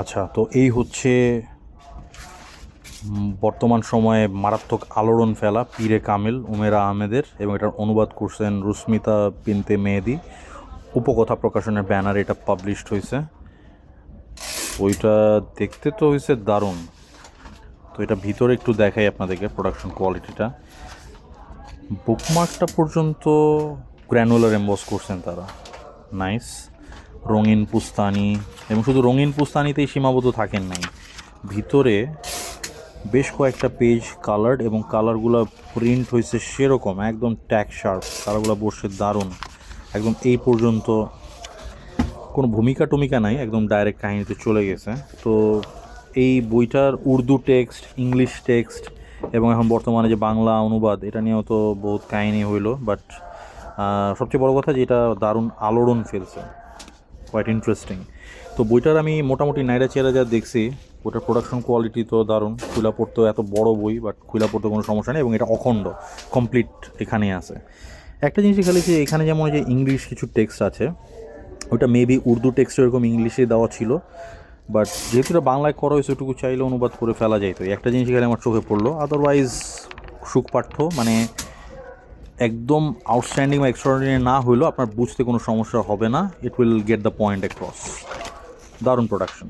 আচ্ছা তো এই হচ্ছে বর্তমান সময়ে মারাত্মক আলোড়ন ফেলা পীরে কামিল, উমেরা আহমেদের এবং এটার অনুবাদ করছেন রুস্মিতা বিনতে মেহেদি। উপকথা প্রকাশনের ব্যানার এটা পাবলিশড হয়েছে। ওইটা দেখতে তো হয়েছে দারুণ। তো এটা ভিতরে একটু দেখাই আপনাদেরকে প্রোডাকশন কোয়ালিটিটা বুকমার্কটা পর্যন্ত গ্র্যানুলার এম্বস করছেন তারা। নাইস রঙিন পুস্তানি এবং শুধু রঙিন পুস্তানিতেই সীমাবদ্ধ থাকেন নাই। ভিতরে বেশ কয়েকটা পেজ কালার্ড এবং কালারগুলো প্রিন্ট হয়েছে সেরকম, একদম ট্যাক শার্প কালারগুলো বসে দারুণ। একদম এই পর্যন্ত কোনো ভূমিকা টমিকা নাই, একদম ডাইরেক্ট কাহিনীতে চলে গেছে। তো এই বইটার উর্দু টেক্সট ইংলিশ টেক্সট এবং এখন বর্তমানে যে বাংলা অনুবাদ, এটা নিয়েও তো বহুত কাহিনী হইল বাট সবচেয়ে বড় কথা যে এটা দারুণ আলোড়ন ফেলছে। কোয়াইট ইন্টারেস্টিং তো বইটার আমি মোটামুটি নাইরা চেয়ারা যা দেখছি, ওটার প্রোডাকশন কোয়ালিটি তো দারুণ। খুলা পড়তে এত বড় বই বাট খুলা পড়তে কোনো সমস্যা নেই এবং এটা অখণ্ড কমপ্লিট এখানেই আছে। একটা জিনিস খালি যে, এখানে যেমন যে ইংলিশ কিছু টেক্সট আছে, ওটা মেবি উর্দু টেক্সট এরকম ইংলিশে দেওয়া ছিল বাট যেহেতু এটা বাংলায় করা হয়েছে, ওটুকু চাইলে অনুবাদ করে ফেলা যাইতো একটা জিনিস এখানে আমার চোখে পড়ল আদারওয়াইজ সুখপাঠ্য মানে একদম আউটস্ট্যান্ডিং বা এক্সট্রাঅর্ডিনারি না হলেও আপনার বুঝতে কোনো সমস্যা হবে না। It will get the point across দারুণ প্রোডাকশন